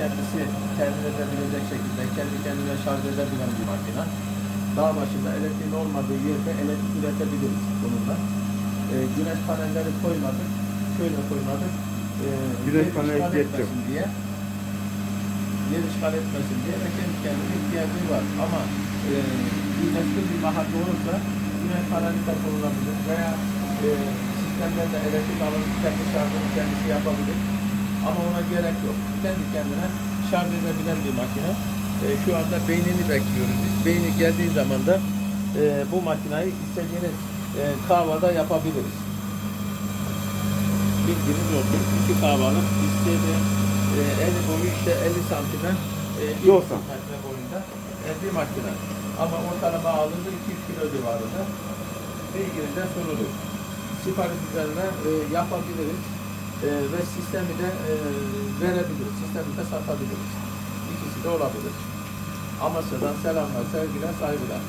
kendisi temin edebilecek şekilde kendi kendine şarj edebilen bir makine. Dağ başında elektriğin olmadığı yerde elektrik üretebiliriz bununla. Ee, güneş panelleri koymadık. Şöyle koymadık. Ee, Güneş paneli etmesin diye yer işgal etmesin diye ve kendi kendine ihtiyacı var. Ama e, güneşli bir mahalle olursa güneş paneli de kullanabilir veya e, sistemlerde elektrik alıp kendi şarjını kendisi yapabilir. Ama ona gerek yok. Kendi kendine şarj edebilen bir makine. E, şu anda beynini bekliyoruz biz. Beyni geldiği zaman da e, bu makineyi istediğiniz e, kahvada yapabiliriz. Bilginiz olsun. İki kahvalık istediğin e, eni boyu işte 50 santime e, 90. 2 metre boyunda e, bir makine. Ama ortalama aldığında 200 kilo civarında bilginizde sunulur. Sipariş üzerine e, yapabiliriz e, ve sistemi de e, verebiliriz. Sistemi de satabiliriz. İkisi de olabilir. Amasya'dan selamlar, sevgiler, saygılar.